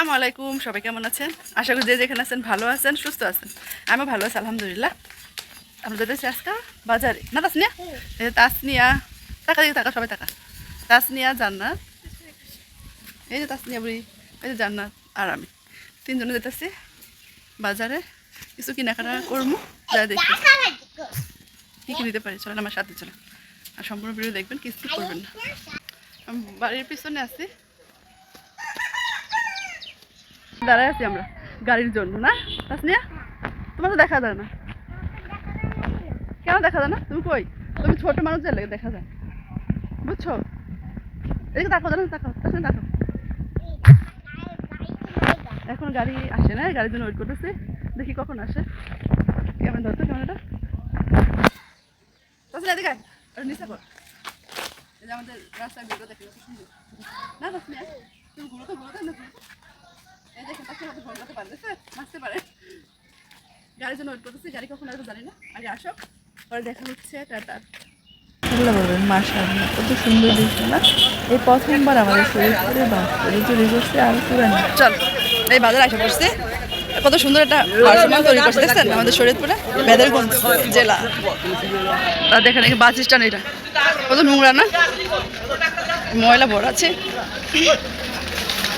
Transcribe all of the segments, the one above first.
আসসালামু আলাইকুম, সবাই কেমন আছেন? আশা করি যে যেখানে আছেন ভালো আছেন, সুস্থ আছেন। আমিও ভালো আছি, আলহামদুলিল্লাহ। আমরা যেতেছি আজকে বাজারে। না, তাসনিয়া? এই তাসনিয়া। টাকা দিকে টাকা, সবাই টাকা। তাসনিয়া, জান্নাত। এই যে তাসনিয়া বুড়ি, এই যে জান্নাত আর আমি। তিনজনে যেতেছি বাজারে। কিছু কেনাকাটা করব, যা দেখি। কী কী নিতে পারি? চলেন আমার সাথে, চলেন। আর সম্পূর্ণ ভিডিও দেখবেন কিছু করবেন না। বাড়ির পিছনে আছি। দাঁড়ায় আছি আমরা গাড়ির জন্য, না? তাসনিয়া, তোমার তো দেখা যায় না। কেন দেখা যায় না? তুমি কই? তুমি ছোট মানুষ যালে দেখা যায়। বুঝছ? এদিকে তাকাও জানো তাকাও, তাসনিয়া, তাকাও। এখন গাড়ি আসে না গাড়ির জন্য ওয়েট করতেছে। দেখি কখন আসে। কেমন ধরতো ক্যামেরাটা। তাসনিয়া, এদিকে আর নিচে কর যে আমাদের রাস্তার ভিডিও দেখে না, তাসনিয়া? তুমি ঘুরো তো, ঘুরো না। এই দেখেন তাকে হাতে ফোন করতে পারে দেখছে আসতে পারে। গাড়ির জন্য ওয়েট করতেছি গাড়ি কখন আসবে জানি না আগে আসো পরে দেখা হচ্ছে টাটা। আল্লাহ বলবেন মাশাআল্লাহ কত সুন্দর না? এই প্রথমবার আমাদের শরীর করে বাস করে চুরি করছে আর পুরানো চল এই বাজার আসা পড়ছে। কত সুন্দর একটা ভারসাম্য তৈরি করছে দেখছেন? আমাদের শরীরপুরে বেদেরগঞ্জ জেলা। আর দেখেন এই বাস স্ট্যান্ড এটা। কত নোংরা না? ময়লা ভরা আছে।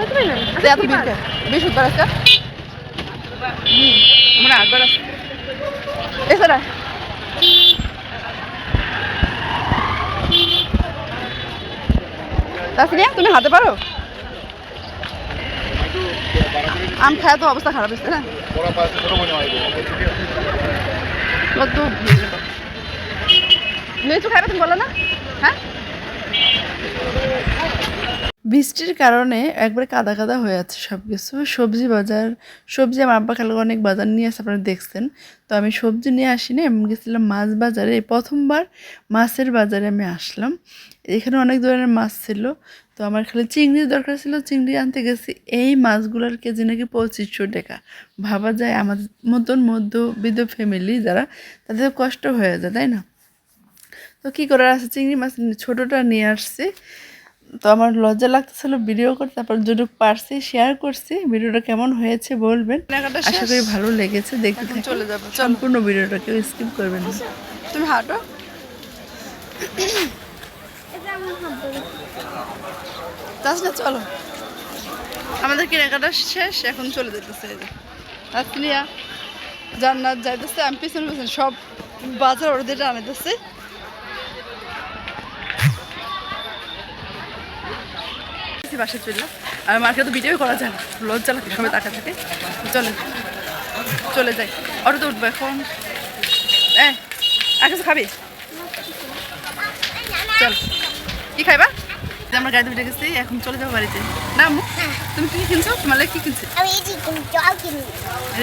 আছে হুম, মনে হয় হাটবার আছে। এছাড়া তাসনিয়া তুমি হাতে পারো? আম খায় তো অবস্থা খারাপ হচ্ছে না। লিচু খাবে তুমি বলো না। হ্যাঁ? বৃষ্টির কারণে একবারে কাদা কাদা হয়ে আছে সব কিছু সবজি বাজার, সবজি আমার আব্বা খালকে অনেক বাজার নিয়ে আসে, আপনারা দেখছেন। তো আমি সবজি নিয়ে আসিনি, আমি গেছিলাম মাছ বাজারে। এই প্রথমবার মাছের বাজারে আমি আসলাম। এখানে অনেক ধরনের মাছ ছিল। তো আমার খালি চিংড়ির দরকার ছিল। চিংড়ি আনতে গেছি। এই মাছগুলোর কেজি নাকি পঁচিশশো টাকা। ভাবা যায় আমাদের মতন মধ্যবিত্ত ফ্যামিলি যারা, তাদের কষ্ট হয়ে যায়, তাই না? তো কী করার আছে? চিংড়ি মাছ ছোটোটা নিয়ে আসছি। তো আমার লজ্জা লাগতেছিল ভিডিও করতে তারপর যেটুকু পারছি শেয়ার করছি ভিডিওটা কেমন হয়েছে বলবেন। আশা করি ভালো লেগেছে দেখতে চলে যাব সম্পূর্ণ ভিডিওটা কেউ স্কিপ করবেন না। তুমি হাঁটো। না চলো। আমাদের কেনাকাটা শেষ এখন চলে যেতেছে এই যে। তাসনিয়া জান্নাত যাইতেছে আমি পিছনে পিছনে সব বাজার ওদের আনাইতেছে বাসা চললাম আর মার্কেট তো ভিডিও করা যায় না। লজ্জা লাগে সবাই থাকে। চলে চলে যাই। অটোতে উঠবো এখন। এই আর কিছু খাবি? চল। কি খাইবা? যে আমরা গাড়িতে উঠে গেছি এখন চলে যাব বাড়িতে। না তুমি কি কিনছো? তোমার লাগে কি কিনছে?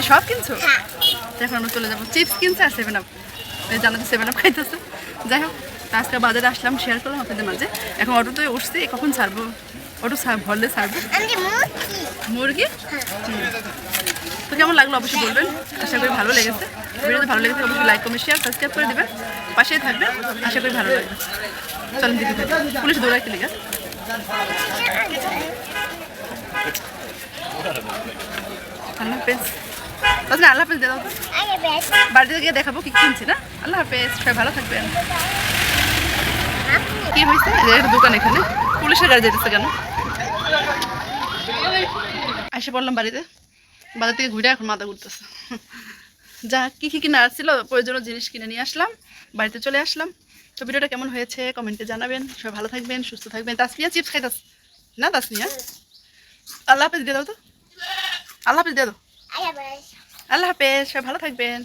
সব কিনছো? হ্যাঁ। এখন আমরা চলে যাব। চিপস কিনছে আর সেভেন আপ। এই জানাতে সেভেন আপ খাইতেছে। যাই হোক আজকে বাজারে আসলাম শেয়ার করলাম আপনাদের মাঝে। এখন অটোতে উঠছি কখন ছাড়বো? ছাড় ভরলে আমি মুরগি। তো কেমন লাগল অবশ্যই বলবেন। আশা করি ভালো লেগেছে। ভিডিওতে ভালো লেগেছে অবশ্যই লাইক কমেন্ট শেয়ার সাবস্ক্রাইব করে দেবেন। পাশেই থাকবেন। আশা করি ভালো লাগবে। চলেন থাকি পুলিশ দৌড়ায় কি লেগে আল্লাহ হাফেজ। তাছাড়া আল্লাহ হাফেজ বেশ বাড়িতে গিয়ে দেখাবো কি কিনছি না? আল্লাহ হাফেজ সবাই ভালো থাকবেন। কি হয়েছে? দোকান এখানে। পুলিশের গাড়ি যেতেছে কেন? এসে পড়লাম বাড়িতে। বাজার থেকে ঘুরে এখন মাথা ঘুরতেছে। যা কি কি কিনা ছিল প্রয়োজনীয় জিনিস কিনে নিয়ে আসলাম বাড়িতে চলে আসলাম। তো ভিডিওটা কেমন হয়েছে কমেন্টে জানাবেন। সবাই ভালো থাকবেন সুস্থ থাকবেন। তাসমিয়া চিপস খাইতাস না তাসমিয়া আল্লাহ হাফেজ দিয়ে দাও তো। আল্লাহ হাফেজ দিয়ে দাও। আল্লাহ হাফেজ সবাই ভালো থাকবেন।